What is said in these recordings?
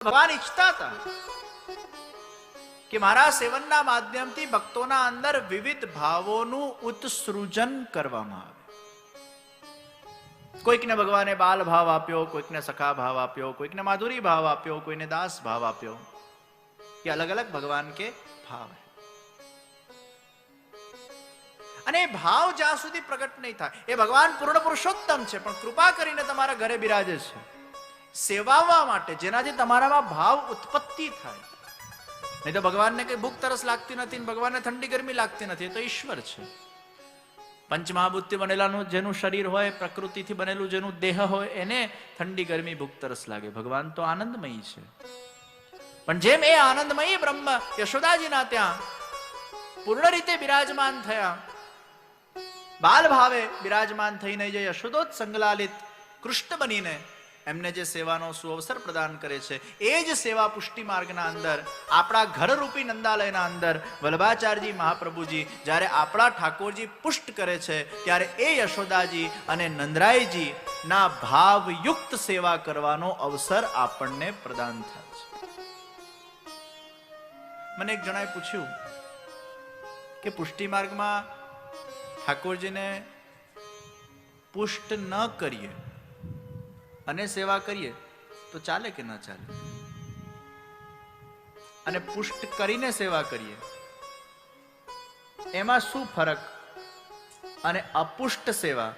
ભગવાન ઈચ્છતા હતા કે મારા સેવનના માધ્યમથી ભક્તોના અંદર વિવિધ ભાવોનું ઉત્સૃજન કરવામાં આવે. કોઈકને ભગવાને બાલ ભાવ આપ્યો, કોઈકને સખા ભાવ આપ્યો, કોઈકને માધુરી ભાવ આપ્યો, કોઈને દાસ ભાવ આપ્યો. કે અલગ અલગ ભગવાન કે ભાવ અને ભાવ જ્યાં સુધી પ્રગટ નહીં થાય, એ ભગવાન પૂર્ણ પુરુષોત્તમ છે, પણ કૃપા કરીને તમારા ઘરે બિરાજે છે. સેવાવા માટે, જેનાથી તમારામાં ભાવ ઉત્પત્તિ થાય. નહીં તો ભગવાનને કઈ ભૂખ તરસ લાગતી નથી ભગવાનને ઠંડી ગરમી લાગતી નથી તો ઈશ્વર છે. પંચમહાભૂતથી બનેલાનું જેનું શરીર હોય, પ્રકૃતિથી બનેલું જેનું દેહ હોય, એને ઠંડી ગરમી, ભૂખ તરસ લાગે. ભગવાન તો આનંદમય છે. પણ જેમ એ આનંદમયી બ્રહ્મ યશોદાજીના ત્યાં પૂર્ણ રીતે બિરાજમાન થયા બાલ ભાવે બિરાજમાન થઈને જે યશોદોત સંગલાલિત કૃષ્ણ બનીને એમને જે સેવાનો સુઅવસર પ્રદાન કરે છે, એ જ સેવા પુષ્ટિ માર્ગના અંદર, આપણા ઘરરૂપી નંદાલયના અંદર વલ્ભાચાર્યજી મહાપ્રભુજી, જ્યારે આપણા ઠાકોરજી પુષ્ટ કરે છે, ત્યારે એ યશોદાજી અને નંદરાયજી ના ભાવયુક્ત સેવા કરવાનો અવસર આપણને પ્રદાન થાય છે. મને એક જણાએ પૂછ્યું કે પુષ્ટિ માર્ગમાં ઠાકોરજીને પુષ્ટ ન કરીએ અને સેવા કરીએ, તો ચાલે કે ન ચાલે? અને પુષ્ટ કરીને સેવા કરીએ, એમાં શું ફરક? અને અપુષ્ટ સેવા,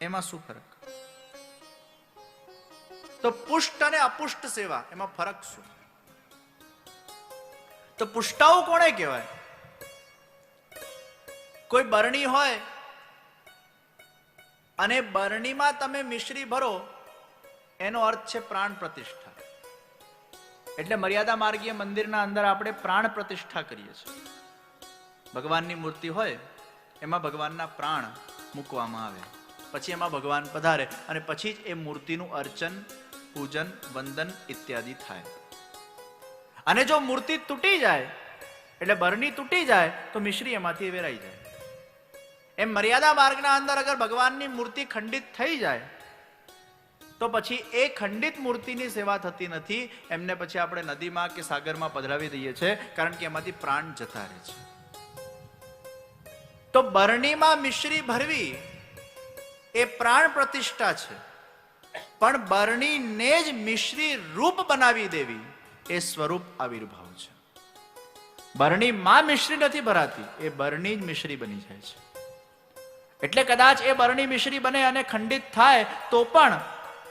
એમાં શું ફરક? તો પુષ્ટ અને અપુષ્ટ સેવા, એમાં ફરક શું? તો પુષ્ટાઓ કોને કહેવાય? કોઈ બરણી હોય, અને બરણીમાં તમે મિશ્રી ભરો એનો અર્થ છે પ્રાણ પ્રતિષ્ઠા. એટલે મર્યાદા માર્ગીય મંદિરના અંદર આપણે પ્રાણ પ્રતિષ્ઠા કરીએ છીએ. ભગવાનની મૂર્તિ હોય, એમાં ભગવાનના પ્રાણ મૂકવામાં આવે. પછી એમાં ભગવાન પધારે અને પછી જ એ મૂર્તિનું અર્ચન, પૂજન, વંદન ઇત્યાદિ થાય. અને જો મૂર્તિ તૂટી જાય, એટલે બરણી તૂટી જાય, તો મિશ્રી એમાંથી વેરાઈ જાય. એમ મર્યાદા માર્ગના અંદર અગર ભગવાનની મૂર્તિ ખંડિત થઈ જાય તો પછી એ ખંડિત મૂર્તિની સેવા થતી નથી, એમને પછી આપણે નદીમાં કે સાગરમાં પધરાવી દઈએ છીએ, કારણ કે એમાંથી પ્રાણ જતા રહે છે. તો બરણીમાં મિશ્રી ભરવી એ પ્રાણ પ્રતિષ્ઠા છે. પણ બરણીને જ મિશ્રી રૂપ બનાવી દેવી એ સ્વરૂપ આવિર્ભાવ છે. બરણીમાં મિશ્રી નથી ભરાતી, એ બરણી જ મિશ્રી બની જાય છે. એટલે કદાચ એ બરણી મિશ્રી બને અને ખંડિત થાય, તો પણ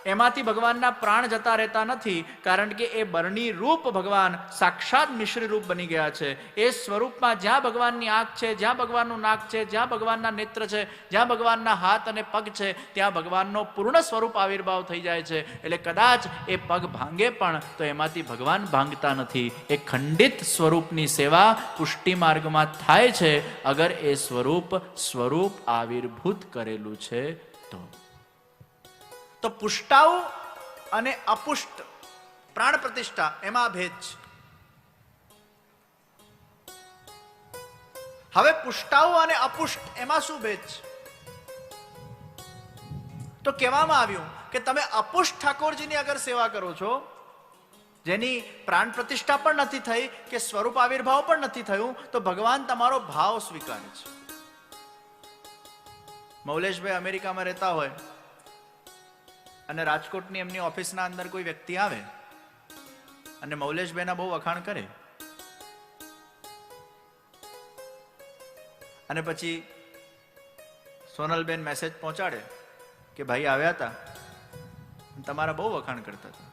એમાંથી ભગવાનના પ્રાણ જતા રહેતા નથી, કારણ કે એ બરણી રૂપ ભગવાન સાક્ષાત મિશ્રી રૂપ બની ગયા છે. એ સ્વરૂપમાં જ્યાં ભગવાનની આંખ છે, જ્યાં ભગવાનનું નાક છે, જ્યાં ભગવાનના નેત્ર છે, જ્યાં ભગવાનના હાથ અને પગ છે, ત્યાં ભગવાનનો પૂર્ણ સ્વરૂપ આવિર્ભાવ થઈ જાય છે. એટલે કદાચ એ પગ ભાંગે પણ તો એમાંથી ભગવાન ભાંગતા નથી. એ ખંડિત સ્વરૂપની સેવા પુષ્ટિ માર્ગમાં થાય છે. અગર એ સ્વરૂપ સ્વરૂપ આવિર્ભૂત કરેલું છે તો. તો પુષ્ટાઉ અને અપુષ્ટ પ્રાણ પ્રતિષ્ઠા, એમાં ભેદ છે. હવે પુષ્ટાઉ અને અપુષ્ટ, એમાં શું ભેદ છે? તો કહેવામાં આવ્યું કે તમે અપુષ્ટ ઠાકોરજીની અગર સેવા કરો છો, જેની પ્રાણ પ્રતિષ્ઠા પણ નથી થઈ, કે સ્વરૂપ આવિર્ભાવ પણ નથી થયું, તો ભગવાન તમારો ભાવ સ્વીકારે છે. મૌલેશભાઈ અમેરિકામાં રહેતા હોય અને રાજકોટની એમની ઓફિસના અંદર કોઈ વ્યક્તિ આવે અને મૌલેશભાઈના બહુ વખાણ કરે. અને પછી સોનલબેન મેસેજ પહોંચાડે કે ભાઈ આવ્યા હતા તમારા બહુ વખાણ કરતા હતા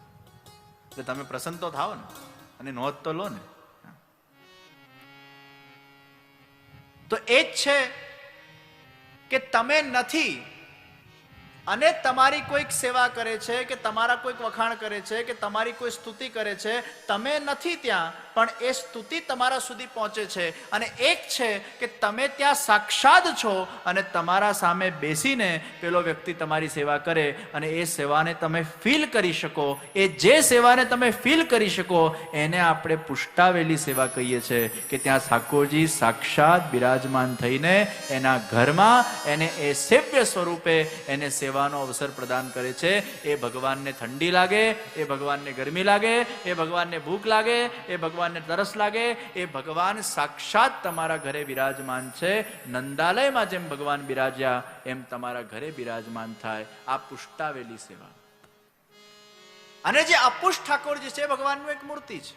એટલે તમે પ્રસન્ન તો થાવ ને અને નોંધ તો લો ને. તો એ જ છે કે તમે નથી અને તમારી કોઈક સેવા કરે છે, કે તમારા કોઈક વખાણ કરે છે, કે તમારી કોઈ સ્તુતિ કરે છે, તમે નથી ત્યાં પણ એ સ્તુતિ તમારા સુધી પહોંચે છે. અને એક છે કે તમે ત્યાં સાક્ષાત છો અને તમારા સામે બેસીને પેલો વ્યક્તિ તમારી સેવા કરે અને એ સેવાને તમે ફીલ કરી શકો. એ જે સેવાને તમે ફીલ કરી શકો, એને આપણે પુષ્ટાવેલી સેવા કહીએ છીએ કે ત્યાં ઠાકોરજી સાક્ષાત બિરાજમાન થઈને એના ઘરમાં એને એ સેવ્ય સ્વરૂપે એને સેવાનો અવસર પ્રદાન કરે છે. એ ભગવાનને ઠંડી લાગે, એ ભગવાનને ગરમી લાગે, એ ભગવાનને ભૂખ લાગે, એ ભગવાનને તરસ લાગે, એ ભગવાન સાક્ષાત તમારા ઘરે બિરાજમાન છે. નંદાલયમાં જેમ ભગવાન બિરાજ્યા, એમ તમારા ઘરે બિરાજમાન થાય. આ પુષ્ટાવેલી સેવા. અને જે અપુષ ઠાકોરજી છે ભગવાનનું એક મૂર્તિ છે.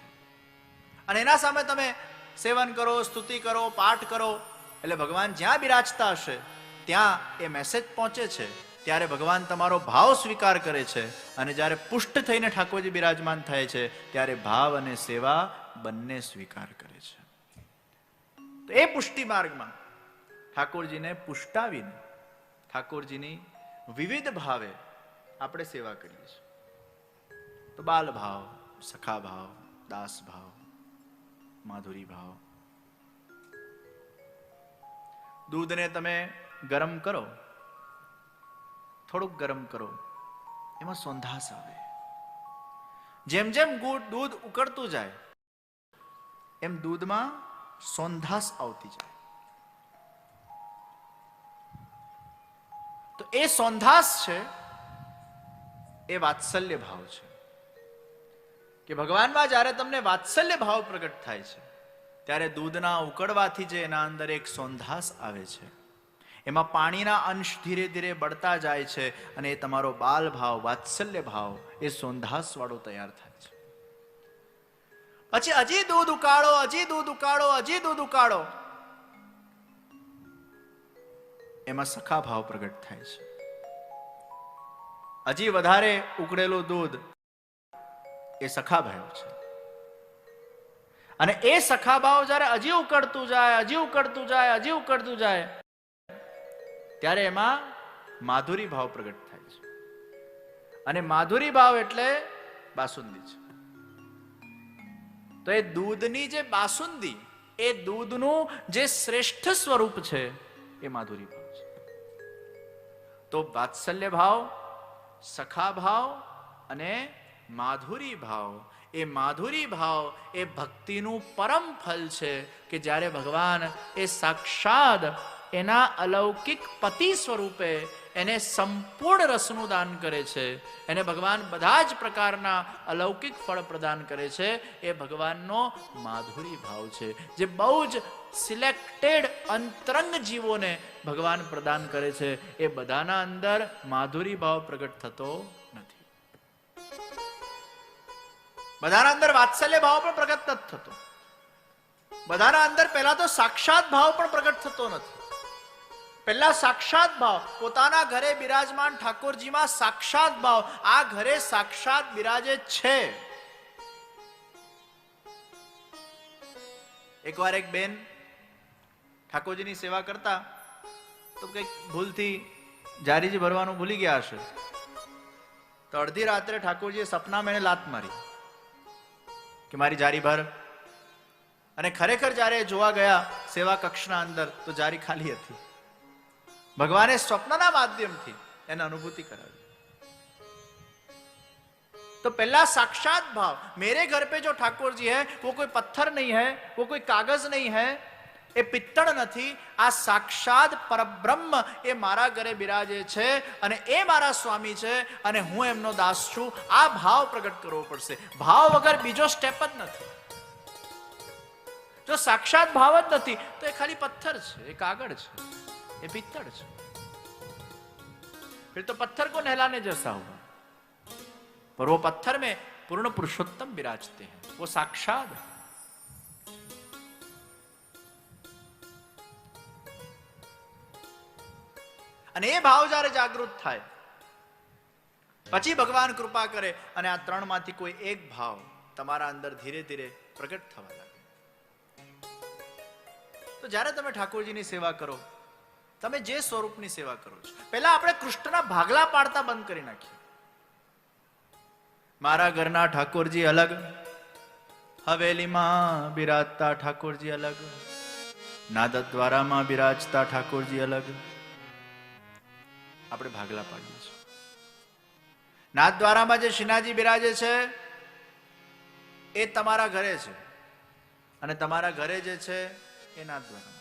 અને એના સામે તમે સેવન કરો, સ્તુતિ કરો, પાઠ કરો, એટલે ભગવાન જ્યાં બિરાજતા હશે, ત્યાં એ મેસેજ પહોંચે છે. ત્યારે ભગવાન તમારો ભાવ સ્વીકાર કરે છે. અને જ્યારે પુષ્ટ થઈને ઠાકોરજી બિરાજમાન થાય છે, ત્યારે ભાવ અને સેવા બંને સ્વીકાર કરે છે. એ પુષ્ટિ માર્ગમાં ઠાકોરજીને પુષ્ટાવીને ઠાકોરજીની વિવિધ ભાવે આપણે સેવા કરીએ છીએ. તો બાલ ભાવ સખા ભાવ દાસ ભાવ માધુરી ભાવ દૂધને તમે ગરમ કરો, થોડુંક ગરમ કરો, એમાં સોંધાસ આવે. જેમ જેમ દૂધ ઉકળતું જાય એમ દૂધમાં સોંધાસ આવતી જાય. તો એ સોંધાસ છે, એ વાત્સલ્ય ભાવ છે. કે ભગવાનમાં જ્યારે તમને વાત્સલ્ય ભાવ પ્રગટ થાય છે, ત્યારે દૂધના ઉકળવાથી જે એના અંદર એક સોંધાસ આવે છે, એમાં પાણીના અંશ ધીરે ધીરે બળતા જાય છે અને એ તમારો બાલ ભાવ વાત્સલ્ય ભાવ એ સોંધાસ વાળો તૈયાર થાય છે. પછી હજી દૂધ ઉકાળો, હજી દૂધ ઉકાળો, હજી દૂધ ઉકાળો. એમાં સખા ભાવ પ્રગટ થાય છે. હજી વધારે ઉકળેલું દૂધ એ સખા ભાવ છે. અને એ સખા ભાવ જ્યારે હજી ઉકળતું જાય, હજી ઉકળતું જાય, હજી ઉકળતું જાય, ત્યારે એમાં માધુરી ભાવ પ્રગટ થાય છે. અને માધુરી ભાવ એટલે બાસુંદી છે. તો એ દૂધની જે બાસુંદી, એ દૂધનું જે શ્રેષ્ઠ સ્વરૂપ છે, એ માધુરી ભાવ છે. તો વાત્સલ્ય ભાવ, સખા ભાવ અને માધુરી ભાવ. એ માધુરી ભાવ એ ભક્તિનું પરમ ફલ છે કે જ્યારે ભગવાન એ સાક્ષાત એના અલૌકિક પતિ સ્વરૂપે એને સંપૂર્ણ રસનું દાન કરે છે. એને ભગવાન બધા જ પ્રકારના અલૌકિક ફળ પ્રદાન કરે છે. એ ભગવાનનો માધુરી ભાવ છે. જે બહુ જ સિલેક્ટેડ અંતરંગ જીવોને ભગવાન પ્રદાન કરે છે. એ બધાના અંદર માધુરી ભાવ પ્રગટ થતો નથી. બધાના અંદર વાત્સલ્ય ભાવ પણ પ્રગટ નથી થતો. બધાના અંદર પહેલા તો સાક્ષાત ભાવ પણ પ્રગટ થતો નથી. પહેલા સાક્ષાત ભાવ, પોતાના ઘરે બિરાજમાન ઠાકોરજીમાં સાક્ષાત ભાવ, આ ઘરે સાક્ષાત બિરાજે છે. એકવાર એક બેન ઠાકોરજીની સેવા કરતા તો કંઈક ભૂલથી જારીજી ભરવાનું ભૂલી ગયા હશે. તો અડધી રાત્રે ઠાકોરજીએ સપનામાં એને લાત મારી કે મારી જારી ભર. અને ખરેખર જ્યારે જોવા ગયા સેવા કક્ષના અંદર, તો જારી ખાલી હતી. ભગવાને સ્વપ્નના માધ્યમથી એને અનુભૂતિ કરાવી तो पहला साक्षात भाव मेरे घर पे जो ठाकुर जी है वो कोई पत्थर नहीं है वो कोई कागज नहीं है એ પિત્તળ નથી આ સાક્ષાત પરબ્રહ્મ એ મારા ઘરે બિરાજે છે અને એ મારા સ્વામી છે અને હું એમનો દાસ છું આ ભાવ પ્રગટ કરવો પડશે ભાવ વગર બીજો સ્ટેપ જ નથી જો સાક્ષાત ભાવ જ નથી તો એ ખાલી પથ્થર છે એ કાગળ છે એ પિત્તળ છે फिर तो पत्थर को नहलाने जैसा हुआ पर वो पत्थर में पूर्ण पुरुषोत्तम विराजते हैं वो साक्षात है અને એ ભાવ જ્યારે જાગૃત થાય પછી ભગવાન કૃપા કરે અને આ ત્રણ માંથી કોઈ એક ભાવ તમારા અંદર ધીરે ધીરે પ્રગટ થવા લાગે તો જ્યારે તમે ઠાકોરજીની સેવા કરો તમે જે સ્વરૂપની સેવા કરો છો. પહેલા આપણે કૃષ્ણના ભાગલા પાડતા બંધ કરી નાખીએ. મારા ઘરના ઠાકોરજી અલગ, હવેલીમાં બિરાજતા ઠાકોરજી અલગ નાદદ્વારામાં બિરાજતા ઠાકોરજી અલગ. આપણે ભાગલા પાડીએ છીએ. નાથદ્વારામાં જે શ્રીનાજી બિરાજે છે, એ તમારા ઘરે છે. અને તમારા ઘરે જે છે, એ નાથદ્વારામાં છે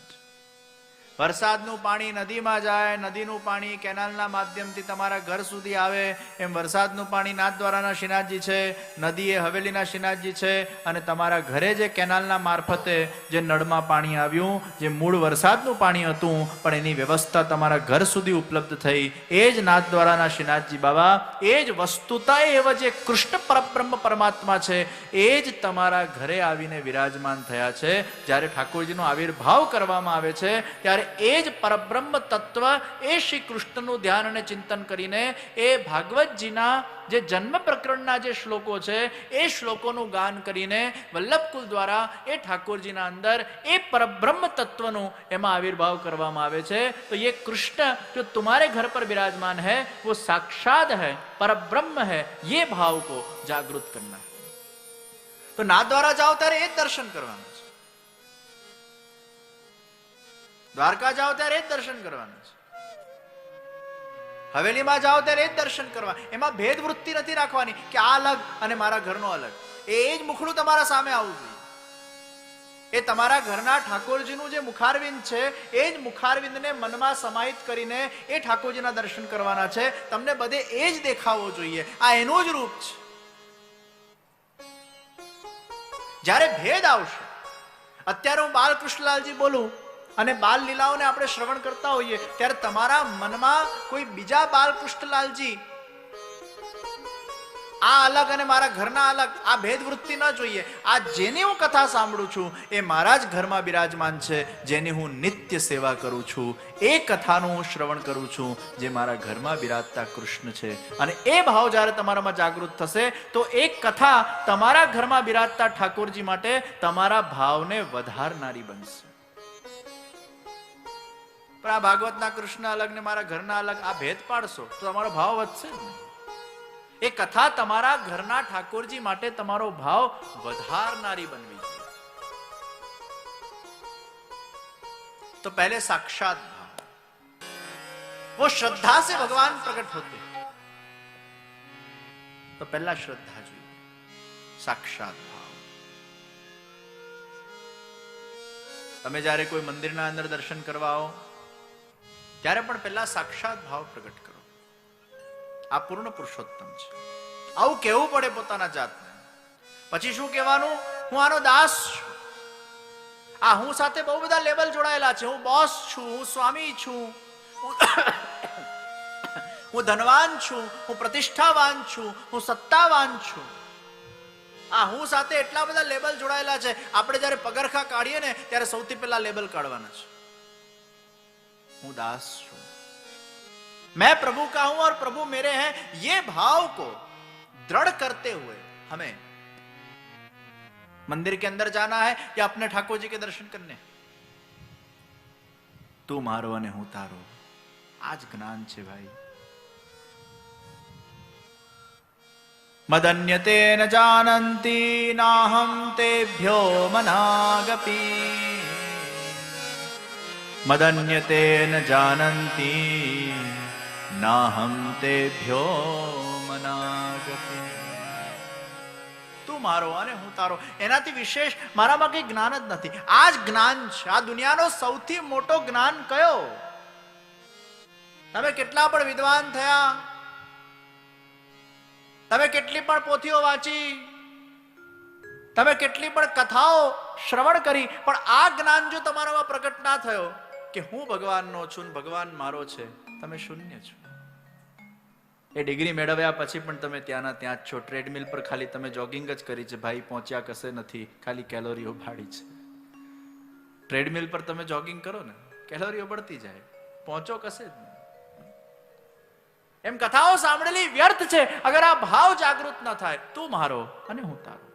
વરસાદનું પાણી નદીમાં જાય, નદીનું પાણી કેનાલના માધ્યમથી તમારા ઘર સુધી આવે, એમ વરસાદનું પાણી નાથ દ્વારાના શ્રીનાથજી છે નદી એ હવેલીના શ્રીનાથજી છે, અને તમારા ઘરે જે કેનાલના મારફતે જે નળમાં પાણી આવ્યું, જે મૂળ વરસાદનું પાણી હતું, પણ એની વ્યવસ્થા તમારા ઘર સુધી ઉપલબ્ધ થઈ. એ જ નાથ દ્વારાના શ્રીનાથજી બાબા, એ જ વસ્તુતા એવા જે કૃષ્ણ પરબ્રહ્મ પરમાત્મા છે, એ જ તમારા ઘરે આવીને વિરાજમાન થયા છે. જ્યારે ઠાકોરજીનો આવિર્ભાવ કરવામાં આવે છે, ત્યારે એ જ પરબ્રહ્મ તત્વ એ શ્રી કૃષ્ણનું ધ્યાન અને ચિંતન કરીને એ ભાગવતજીના જે જન્મ પ્રકરણના જે શ્લોકો છે, એ શ્લોકોનું ગાન કરીને વલ્લભકુલ દ્વારા એ ઠાકોરજીના અંદર એ પરબ્રહ્મ તત્વનું એમાં આવિર્ભાવ કરવામાં આવે છે. તો એ કૃષ્ણ જો તુમારે ઘર પર બિરાજમાન હૈ, વો સાક્ષાત હૈ, પરબ્રહ્મ હૈ એ ભાવ કો જાગૃત કરના. તો ના દ્વારા જાઓ ત્યારે એ દર્શન કરવાનું. દ્વારકા જાઓ ત્યારે એ જ દર્શન કરવાનું છે. હવેલીમાં જાઓ ત્યારે એ જ દર્શન કરવા. એમાં ભેદ વૃત્તિ નથી રાખવાની કે આ અલગ અને મારા ઘરનો અલગ. એ જ મુખડું તમારા સામે આવવું જોઈએ. એ તમારા ઘરના ઠાકોરજીનું જે મુખારવિંદ છે, એ જ મુખારવિંદને મનમાં સમાહિત કરીને એ ઠાકોરજીના દર્શન કરવાના છે. તમને બધે એ જ દેખાવો જોઈએ. આ એનું જ રૂપ છે. જ્યારે ભેદ આવશે, અત્યારે હું બાલકૃષ્ણલાલજી બોલું અને બાલ લીલાઓને આપણે શ્રવણ કરતા હોઈએ, ત્યારે તમારા મનમાં કોઈ બીજા બાલકૃષ્ણલાલજી આ અલગ અને મારા ઘરના અલગ, આ ભેદ વૃત્તિ ન જોઈએ. આ જેની હું કથા સાંભળું છું, એ મારા જ ઘરમાં બિરાજમાન છે, જેની હું નિત્ય સેવા કરું છું. એ કથાનું હું શ્રવણ કરું છું, જે મારા ઘરમાં બિરાજતા કૃષ્ણ છે. અને એ ભાવ જ્યારે તમારામાં જાગૃત થશે, તો એ કથા તમારા ઘરમાં બિરાજતા ઠાકોરજી માટે તમારા ભાવને વધારનારી બનશે. પણ આ ભાગવતના કૃષ્ણ અલગ ને મારા ઘરના અલગ આ ભેદ પાડશો તો તમારો ભાવ વધશે જ ને એ કથા તમારા ઘરના ઠાકોરજી માટે તમારો ભાવ વધારનારી બનવી જોઈએ तो पहले साक्षात भाव वो श्रद्धा से भगवान प्रकट होते हैं तो पहला श्रद्धा જોઈએ સાક્ષાત ભાવ તમે જ્યારે કોઈ મંદિરના અંદર દર્શન કરવા આવો ત્યારે પણ પહેલા સાક્ષાત ભાવ પ્રગટ કરો. આ પૂર્ણ પુરુષોત્તમ છે. આવું કહેવું પડે પોતાના જાતને. પછી શું કહેવાનું? હું આનો દાસ છું. આ હું સાથે બહુ બધા લેવલ જોડાયેલા છે. હું બોસ છું, હું સ્વામી છું. હું ધનવાન છું, હું પ્રતિષ્ઠાવાન છું, હું સત્તાવાન છું. આ હું સાથે એટલા બધા લેબલ જોડાયેલા છે. આપણે જ્યારે પગરખા કાઢીએ ને, ત્યારે સૌથી પહેલા લેબલ કાઢવાના છે. हूँ दास हूँ। मैं प्रभु का हूँ और प्रभु मेरे हैं। ये भाव को दृढ़ करते हुए हमें मंदिर के अंदर जाना है या अपने ठाकुर जी के दर्शन करने तू मारो ने हूँ तारो। आज ज्ञान छे भाई। मदन्यते न ना हम तेभ्यो मनागपी। મદન્યતે ન જાનંતી નાહમ તેભ્યો તું મારો અને હું તારો એનાથી વિશેષ મારામાં કઈ જ્ઞાન જ નથી આ જ જ્ઞાન છે આ દુનિયાનો સૌથી મોટો જ્ઞાન કયો તમે કેટલા પણ વિદ્વાન થયા? તમે કેટલી પણ પોથીઓ વાંચી? તમે કેટલી પણ કથાઓ શ્રવણ કરી? પણ આ જ્ઞાન જો તમારામાં પ્રગટ ના થયો કે હું ભગવાનનો છું ભગવાન મારો છે, તમે શૂન્ય છો. એ ડિગ્રી મેળવ્યા પછી પણ તમે ત્યાંના ત્યાં જ છો. ટ્રેડમિલ પર ખાલી તમે જોગિંગ જ કરી છે. ભાઈ પહોંચ્યા કશે નથી. ખાલી કેલોરીઓ ભાડી છે. ટ્રેડમિલ પર તમે જોગિંગ કરો ને, કેલોરીઓ બળતી જાય. પહોંચો કશે જ એમ કથાઓ સાંભળેલી વ્યર્થ છે. અગર આ ભાવ જાગૃત ન થાય, તું મારો અને હું તારો.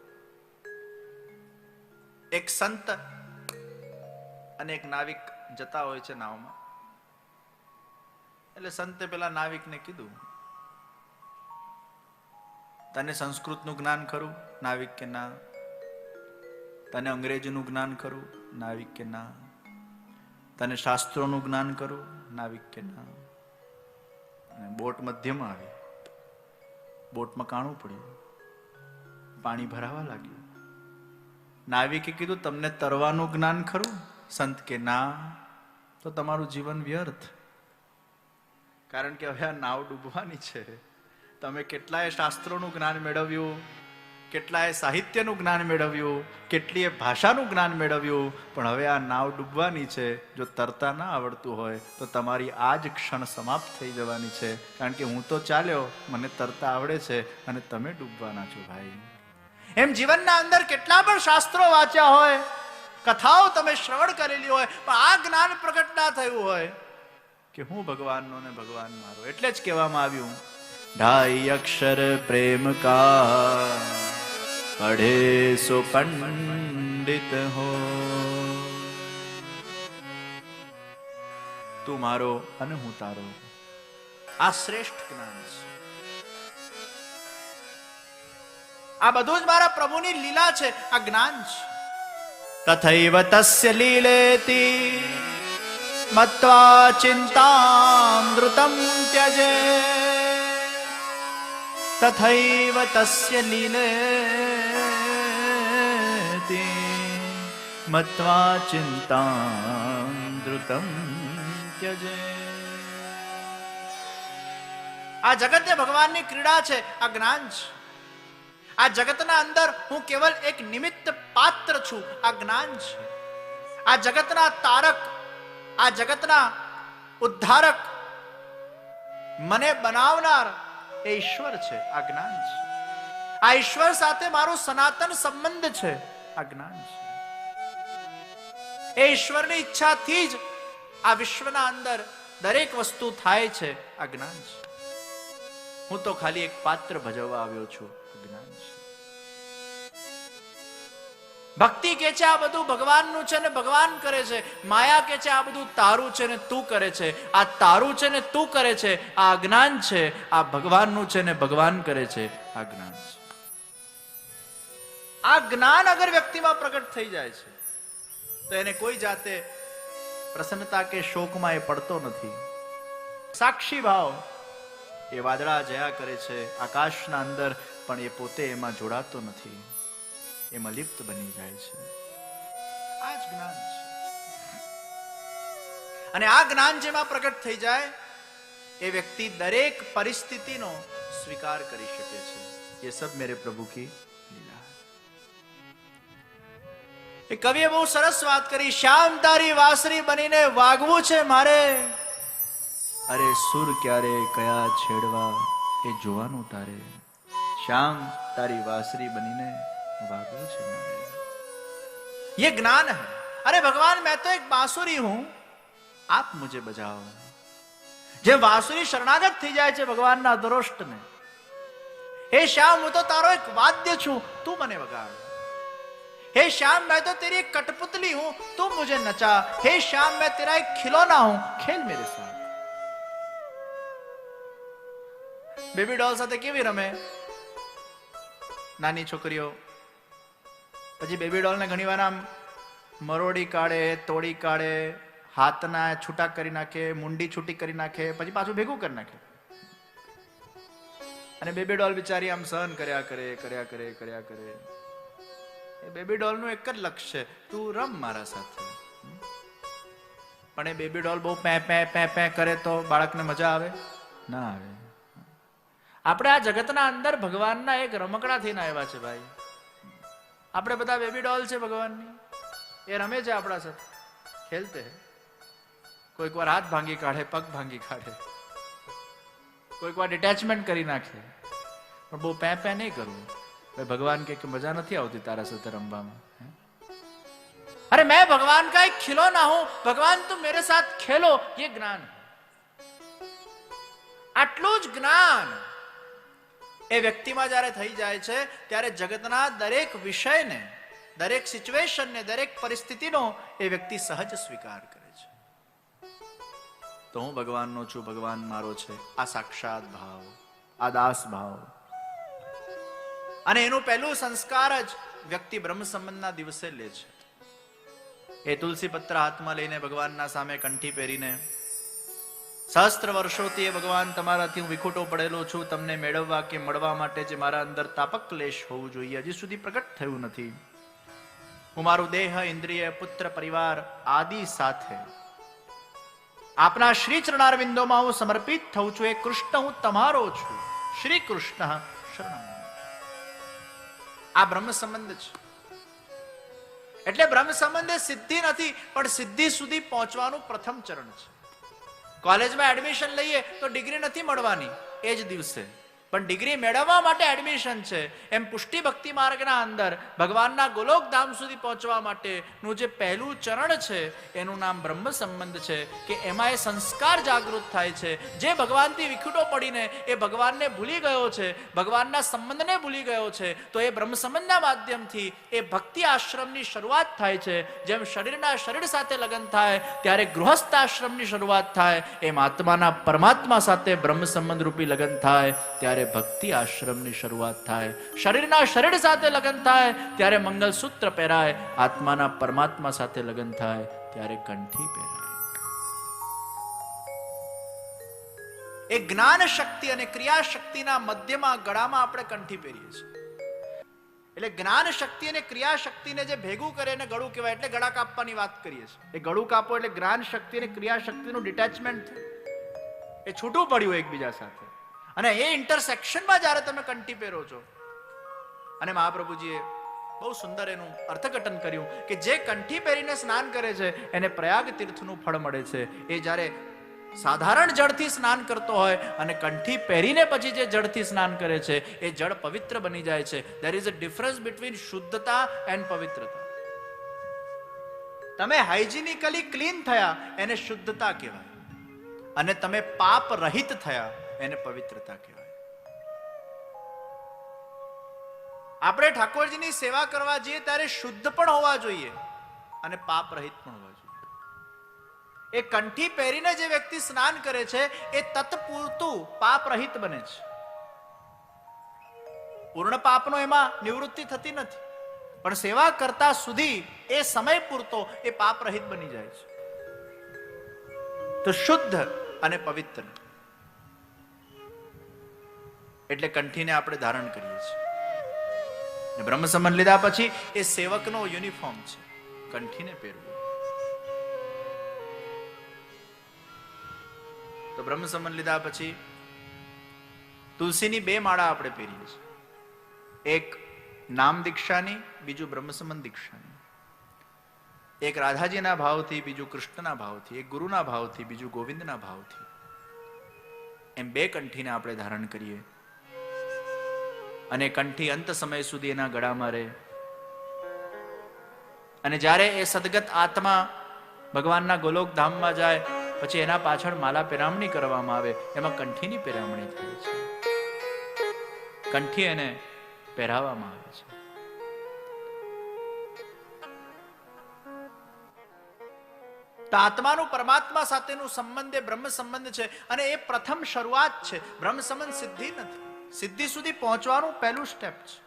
એક સંત અને એક નાવિક જતા હોય છે નાવમાં. એટલે સંતે પેલા નાવિકને કીધું, તને સંસ્કૃતનું જ્ઞાન ખરું? નાવિક કે, ના. તને અંગ્રેજીનું જ્ઞાન ખરું? નાવિક કે, ના. તને શાસ્ત્રોનું જ્ઞાન ખરું? નાવિક કે, ના. બોટ મધ્યમાં આવી. બોટમાં કાણું પડ્યું. પાણી ભરાવા લાગ્યું. નાવિકે કીધું, તમને તરવાનું જ્ઞાન ખરું? સંત કે ના તો તમારું જીવન વ્યર્થ. કારણ કે હવે આ નાવ ડૂબવાની છે. તમે કેટલાય શાસ્ત્રોનું જ્ઞાન મેળવ્યું, કેટલાય સાહિત્યનું જ્ઞાન મેળવ્યું, કેટલીય ભાષાનું જ્ઞાન મેળવ્યું, પણ હવે આ નાવ ડૂબવાની છે. જો તરતા ના આવડતું હોય, તો તમારી આ જ ક્ષણ સમાપ્ત થઈ જવાની છે. કારણ કે હું તો ચાલ્યો, મને તરતા આવડે છે અને તમે ડૂબવાના છો ભાઈ. એમ જીવનના અંદર કેટલા પણ શાસ્ત્રો વાંચ્યા હોય કથાઓ તમે શ્રવણ કરેલી હોય, પણ આ જ્ઞાન પ્રગટ ના થયું હોય. કે હું ભગવાનનો ને ભગવાન મારો, એટલે જ કહેવામાં આવ્યું, ઢાઈ અક્ષર પ્રેમ કા પઢે સો પંડિત હો. તું મારો અને હું તારો. આ શ્રેષ્ઠ જ્ઞાન છે. આ બધું જ મારા પ્રભુની લીલા છે, આ જ્ઞાન છે. તથૈવ તસ્ય લીલેતિ મત્વા ચિંતામૃતમ ત્યજે તથૈવ તસ્ય લીલેતિ મત્વા ચિંતામૃતમ ત્યજે આ જગત ભગવાનની ક્રીડા છે, આ જ્ઞાન છે। આ જગતના અંદર હું કેવલ એક નિમિત્ત પાત્ર છું, આ જ્ઞાન છે. આ જગતના તારક, આ જગતના ઉદ્ધારક, મને બનાવનાર એ ઈશ્વર છે, આ જ્ઞાન છે. આ ઈશ્વર સાથે મારો સનાતન સંબંધ છે, આ જ્ઞાન છે. એ ઈશ્વરની ઈચ્છાથી જ આ વિશ્વના અંદર દરેક વસ્તુ થાય છે, આ જ્ઞાન છે. હું તો ખાલી એક પાત્ર ભજવવા આવ્યો છું. ભક્તિ કે છે આ બધું ભગવાનનું છે ને ભગવાન કરે છે? માયા કે છે આ બધું તારું છે ને તું કરે છે? આ તારું છે ને તું કરે છે? આ અજ્ઞાન છે? આ ભગવાનનું છે ને ભગવાન કરે છે? આ જ્ઞાન છે. આ જ્ઞાન અગર વ્યક્તિમાં પ્રગટ થઈ જાય છે, તો એને કોઈ જાતે પ્રસન્નતા કે શોકમાં એ પડતો નથી. સાક્ષી ભાવ એ વાદળા જયા કરે છે, આકાશના અંદર પણ એ પોતે એમાં જોડાતો નથી. એમાં લિપ્ત બની જાય છે. આ જ જ્ઞાન છે. અને આ જ્ઞાન જેમાં પ્રગટ થઈ જાય, એ વ્યક્તિ દરેક પરિસ્થિતિનો સ્વીકાર કરી શકે છે. એ સબ મેરે પ્રભુ કી એ કવિએ બહુ સરસ વાત કરી, શ્યામ તારી વાસરી બનીને વાગવું છે મારે. અરે સુર ક્યારે કયા છેડવા એ જોવાનું તારે. શ્યામ તારી વાસરી બનીને ये ज्ञान है अरे भगवान मैं तो एक बांसुरी हूं आप मुझे बजाओ જે વાંસુરી શરણાગત થઈ જાય છે ભગવાનના દરોષ્ટને હે શ્યામ હું તો તારો એક વાદ્ય છું તું મને વગાડ हे श्याम मैं तो तेरी एक कठपुतली हूं तुम मुझे नचा हे श्याम मैं तेरा एक खिलौना हूं खेल मेरे साथ બેબી ડોલ સાથે કેવી રમે નાની છોકરીઓ પછી બેબી ડોલને ઘણી વાર આમ મરોડી કાઢે, તોડી કાઢે, હાથના છૂટા કરી નાખે, મુંડી છૂટી કરી નાખે, પછી પાછું ભેગું કરી નાખે. અને બેબી ડોલ બિચારી આમ સહન કર્યા કરે કર્યા કરે કર્યા કરે. એ બેબી ડોલનું એક જ લક્ષ્ય છે, તું રમ મારા સાથે. પણ એ બેબી ડોલ બહુ પે પે પે પે કરે તો બાળકને મજા આવે? ના આવે. આપણે આ જગતના અંદર ભગવાનના એક રમકડા થઈને આવ્યા છે ભાઈ. આપણે બધા બેબી ડોલ છે ભગવાનની એ રમે છે આપણા સાથે ખેલતે હૈ. કોઈક વાર હાથ ભાંગી કાઢે પગ ભાંગી કાઢે કોઈક વાર ડિટેચમેન્ટ કરી નાખે પણ બહુ પે પે નહીં કરવું ભાઈ ભગવાન કે કે મજા નથી આવતી તારા સાથે રમવામાં હે? અરે मैं भगवान का एक खिलौना हूं भगवान तुम मेरे साथ खेलो ये ज्ञान है આટલું જ જ્ઞાન એ વ્યક્તિમાં જ્યારે થઈ જાય છે, ત્યારે જગતના દરેક વિષયને, દરેક સિચ્યુએશનને, દરેક પરિસ્થિતિનો એ વ્યક્તિ સહજ સ્વીકાર કરે છે. તો હું ભગવાનનો છું, ભગવાન મારો છે. આ સાક્ષાત ભાવ, આ દાસ ભાવ. અને એનું પહેલું સંસ્કાર જ વ્યક્તિ બ્રહ્મ સંબંધના દિવસે લે છે. એ તુલસી પત્ર હાથમાં લઈને ભગવાનના સામે કંઠી પહેરીને સહસ્ત્ર વર્ષોથી એ ભગવાન તમારાથી હું વિખોટો પડેલો છું. તમને મેળવવા કે મળવા માટે જે મારા અંદર તાપક ક્લેશ હોવું જોઈએ, હજી સુધી પ્રગટ થયું નથી. હું મારું દેહ, ઇન્દ્રિય, પુત્ર, પરિવાર આદિ સાથે આપના શ્રી ચરણારવિંદોમાં હું સમર્પિત થઉં છું. એ કૃષ્ણ હું તમારો છું. શ્રી કૃષ્ણ શરણ આ બ્રહ્મ સંબંધ છે. એટલે બ્રહ્મ સંબંધ સિદ્ધિ નથી, પણ સિદ્ધિ સુધી પહોંચવાનું પ્રથમ ચરણ છે. કોલેજમાં એડમિશન લઈએ તો ડિગ્રી નથી મળવાની. એ જ દિવસે. પણ ડિગ્રી મેળવવા માટે એડમિશન છે. એમ પુષ્ટિ ભક્તિ માર્ગના અંદર ભગવાનના ગોલોકધામ સુધી પહોંચવા માટેનું જે પહેલું ચરણ છે, એનું નામ બ્રહ્મ સંબંધ છે કે એમાં એ સંસ્કાર જાગૃત થાય છે. જે ભગવાનથી વિખૂટો પડીને એ ભગવાનને ભૂલી ગયો છે, ભગવાનના સંબંધને ભૂલી ગયો છે, તો એ બ્રહ્મ સંબંધના માધ્યમથી એ ભક્તિ આશ્રમની શરૂઆત થાય છે. જેમ શરીરના શરીર સાથે લગ્ન થાય, ત્યારે ગૃહસ્થ આશ્રમની શરૂઆત થાય, એમ આત્માના પરમાત્મા સાથે બ્રહ્મ સંબંધ રૂપી લગ્ન થાય, ત્યારે ભક્તિ આશ્રમની શરૂઆત થાય, શરીરના શરીર સાથે લગ્ન થાય, ત્યારે મંગલસૂત્ર પહેરાય, આત્માના પરમાત્મા સાથે લગ્ન થાય, ત્યારે કંઠી પહેરાય. એ જ્ઞાન શક્તિ અને ક્રિયા મધ્યમાં, ગળામાં આપણે કંઠી પહેરીએ છીએ. એટલે જ્ઞાન શક્તિ અને ક્રિયા શક્તિને જે ભેગું કરે એને ગળું કહેવાય, એટલે ગળા કાપવાની વાત કરીએ છીએ. એ ગળું કાપો એટલે જ્ઞાન શક્તિ અને ક્રિયા શક્તિનું ડિટેચમેન્ટ એ છૂટું પડ્યું એકબીજા સાથે. અને એ ઇન્ટરસેક્શનમાં જ્યારે તમે કંઠી પહેરો છો, અને મહાપ્રભુજીએ બહુ સુંદર એનું અર્થઘટન કર્યું કે જે કંઠી પહેરીને સ્નાન કરે છે, એને પ્રયાગ તીર્થનું ફળ મળે છે. એ જ્યારે સાધારણ જળથી સ્નાન કરતો હોય અને કંઠી પહેરીને પછી જે જળથી સ્નાન કરે છે, એ જળ પવિત્ર બની જાય છે. There is a difference between શુદ્ધતા એન્ડ પવિત્રતા. તમે હાઇજીનિકલી ક્લીન થયા, એને શુદ્ધતા કહેવાય. અને તમે પાપ રહિત થયા એને પવિત્રતા કહેવાય. આપણે ઠાકોરજીની સેવા કરવા જઈએ ત્યારે શુદ્ધ પણ હોવા જોઈએ અને પાપ રહિત પણ હોવા જોઈએ. એ કંઠી પહેરીને જે વ્યક્તિ સ્નાન કરે છે, એ તત્પૂરતું પાપ રહિત બને છે. પૂર્ણ પાપનો એમાં નિવૃત્તિ થતી નથી. પણ સેવા કરતા સુધી એ સમય પૂરતો એ પાપ રહિત બની જાય છે. તો શુદ્ધ અને પવિત્ર. એટલે કંઠીને આપણે ધારણ કરીએ છીએ. બ્રહ્મ સંબંધ લીધા પછી એ સેવકનો યુનિફોર્મ છે. કંઠીને પહેરવું. તો બ્રહ્મ સંબંધ લીધા પછી તુલસીની બે માળા આપણે પહેરીએ છીએ. એક નામ દીક્ષાની, બીજું બ્રહ્મ સંબંધ દીક્ષાની. એક રાધાજીના ભાવથી, બીજું કૃષ્ણના ભાવથી, એક ગુરુના ભાવથી, બીજું ગોવિંદના ભાવથી. એમ બે કંઠીને આપણે ધારણ કરીએ. અને કંઠી અંત સમય સુધી એના ગળામાં રહે. અને જ્યારે એ સદગત આત્મા ભગવાનના ગોલોક ધામમાં જાય, પછી એના પાછળ માલા પેરામણી કરવામાં આવે, એમાં કંઠીની પેરામણી થાય છે. કંઠી એને પહેરાવવામાં આવે છે. આત્માનું પરમાત્મા સાથેનું સંબંધ એ બ્રહ્મ સંબંધ છે અને એ પ્રથમ શરૂઆત છે. બ્રહ્મ સંબંધ સિદ્ધિ નથી. સિદ્ધિ સુધી પહોંચવાનું પહેલું સ્ટેપ છે.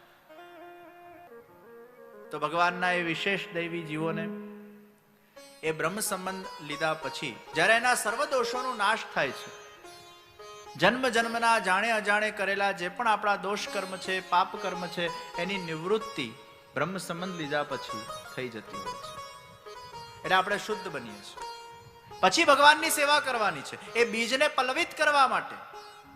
તો ભગવાનના એ વિશેષ દૈવી જીવોને એ બ્રહ્મ સંબંધ લીધા પછી જ્યારે એના સર્વ દોષોનો નાશ થાય છે, જન્મ જન્મના જાણે અજાણે કરેલા જે પણ આપણા દોષ કર્મ છે, પાપ કર્મ છે, એની નિવૃત્તિ બ્રહ્મ સંબંધ લીધા પછી થઈ જતી હોય છે. એટલે આપણે શુદ્ધ બનીએ છીએ. પછી ભગવાનની સેવા કરવાની છે. એ બીજને પલવિત કરવા માટે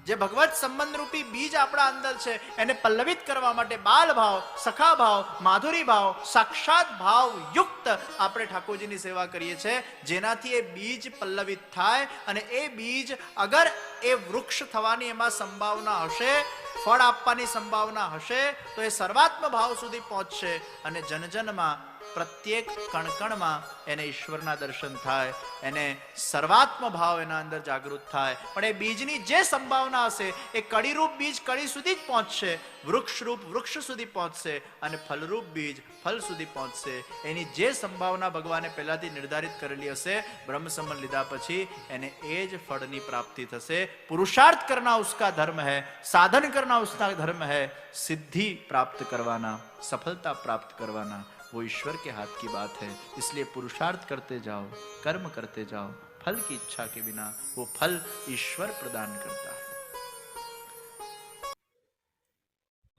જે ભગવત સંબંધ રૂપી બીજ આપણા અંદર છે, એને પલ્લવિત કરવા માટે બાલ ભાવ, સખા ભાવ, માધુરી ભાવ, સાક્ષાત ભાવ યુક્ત આપણે ઠાકોરજીની સેવા કરીએ છીએ. જેનાથી એ બીજ પલ્લવિત થાય અને એ બીજ અગર એ વૃક્ષ થવાની એમાં સંભાવના હશે, ફળ આપવાની સંભાવના હશે, તો એ સર્વાત્મ ભાવ સુધી પહોંચશે અને જનજનમાં પ્રત્યેક કણકણમાં એને ઈશ્વરના દર્શન થાય, એને સર્વાત્મ ભાવ એના અંદર જાગૃત થાય. પણ એ બીજની જે સંભાવના હશે, એ કડીરૂપ બીજ કડી સુધી જ પહોંચશે, વૃક્ષરૂપ વૃક્ષ સુધી પહોંચશે અને ફલરૂપ બીજ ફલ સુધી પહોંચશે. એની જે સંભાવના ભગવાને પહેલાથી નિર્ધારિત કરેલી હશે બ્રહ્મસંબંધ લીધા પછી એને એ જ ફળની પ્રાપ્તિ થશે. પુરુષાર્થ કરના ઉસકા ધર્મ હૈ, સાધન કરના ઉસકા ધર્મ હૈ, સિદ્ધિ પ્રાપ્ત કરવાના, સફળતા પ્રાપ્ત કરવાના वो ईश्वर के हाथ की बात है इसलिए पुरुषार्थ करते जाओ कर्म करते जाओ फल की इच्छा के बिना वो फल ईश्वर प्रदान करता है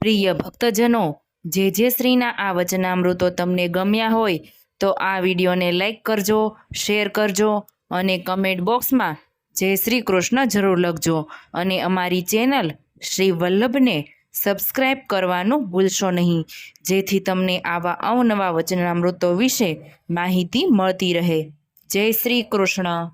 પ્રિય ભક્તજનો જે જે શ્રીના આ વચનામૃતો તમને ગમ્યા હોય તો આ વિડીયોને લાઈક કરજો શેર કરજો અને કમેન્ટ બોક્સમાં જય શ્રી કૃષ્ણ જરૂર લખજો અને અમારી ચેનલ શ્રી વલ્લભને સબસ્ક્રાઈબ કરવાનું ભૂલશો નહીં. જેથી તમને આવા અવનવા વચનામૃતો વિશે માહિતી મળતી રહે. જય શ્રી કૃષ્ણ.